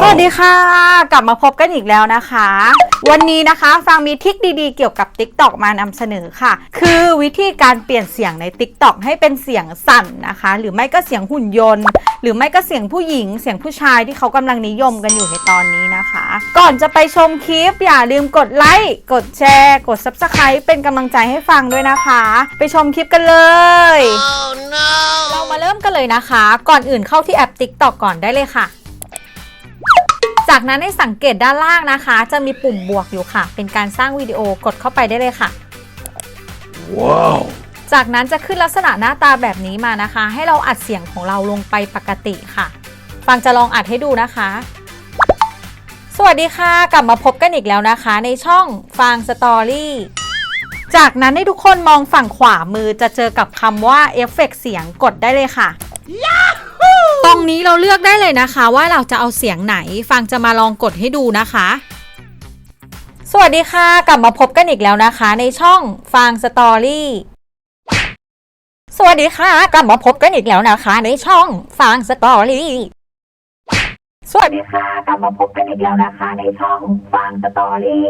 สวัสดีค่ะ กลับมาพบกันอีกแล้วนะคะ วันนี้นะคะฟังมีทริคดีๆ เกี่ยวกับ TikTok มานำเสนอค่ะ คือวิธีการเปลี่ยนเสียงใน TikTok ให้เป็นเสียงสั่นนะคะ หรือไม่ก็เสียงหุ่นยนต์ หรือไม่ก็เสียงผู้หญิง เสียงผู้ชายที่เขากำลังนิยมกันอยู่ในตอนนี้นะคะ ก่อนจะไปชมคลิป อย่าลืมกดไลค์กดแชร์ กด Subscribe เป็นกำลังใจให้ฟังด้วยนะคะ ไปชมคลิปกันเลยเรามาเริ่มกันเลยนะคะ ก่อนอื่นเข้าที่แอป TikTok ก่อนได้เลยค่ะ จากนั้นให้สังเกตด้านล่างนะคะ จะมีปุ่มบวกอยู่ค่ะ เป็นการสร้างวิดีโอกดเข้าไปได้เลยค่ะ Wow. จากนั้นจะขึ้นลักษณะหน้าตาแบบนี้มานะคะ ให้เราอัดเสียงของเราลงไปปกติค่ะ ฟังจะลองอัดให้ดูนะคะ สวัสดีค่ะ กลับมาพบกันอีกแล้วนะคะ ในช่องฟังสตอรี่จากนั้นให้ทุกคนมองฝั่งขวามือจะเจอกับคำว่าเอฟเฟกต์เสียงกดได้เลยค่ะ ตรงนี้เราเลือกได้เลยนะคะ ว่าเราจะเอาเสียงไหน ฟังจะมาลองกดให้ดูนะคะ สวัสดีค่ะ กลับมาพบกันอีกแล้วนะคะ ในช่องฟังสตอรี่สวัสดีค่ะกลับมาพบกันอีกแล้วนะคะ ในช่องฟังสตอรี่สวัสดีค่ะกลับมาพบกันอีกแล้วนะคะ ในช่องฟังสตอรี่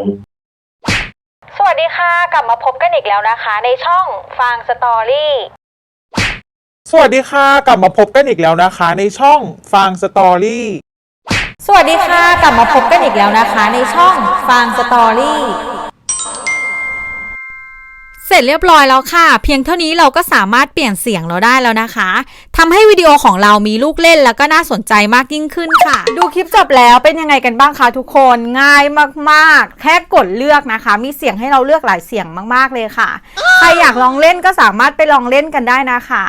สวัสดีค่ะ กลับมาพบกันอีกแล้วนะคะ ในช่องฟังสตอรี่ สวัสดีค่ะ กลับมาพบกันอีกแล้วนะคะ ในช่องฟังสตอรี่สวัสดีค่ะ กลับมาพบกันอีกแล้วนะคะ ในช่องฟังสตอรี่ เสร็จเรียบร้อยแล้วค่ะ เพียงเท่านี้เราก็สามารถเปลี่ยนเสียงเราได้แล้วนะคะทำให้วิดีโอของเรามีลูกเล่นแล้วก็น่าสนใจมากยิ่งขึ้นค่ะ ดูคลิปจบแล้วเป็นยังไงกันบ้างคะทุกคนง่ายมากๆ แค่กดเลือกนะคะ มีเสียงให้เราเลือกหลายเสียงมากๆเลยค่ะ ใครอยากลองเล่นก็สามารถไปลองเล่นกันได้นะคะ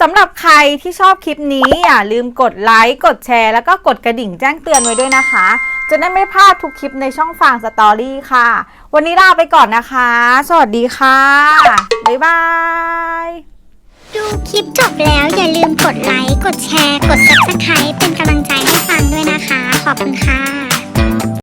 สำหรับใครที่ชอบคลิปนี้อย่าลืมกดไลค์กดแชร์แล้วก็กดกระดิ่งแจ้งเตือนไว้ด้วยนะคะ จะได้ไม่พลาดทุกคลิปในช่องฟังสตอรี่ค่ะ วันนี้ลาไปก่อนนะคะ สวัสดีค่ะ บ๊ายบาย ดูคลิปจบแล้วอย่าลืมกดไลค์ กดแชร์ กด Subscribe เป็นกำลังใจให้ฟังด้วยนะคะ ขอบคุณค่ะ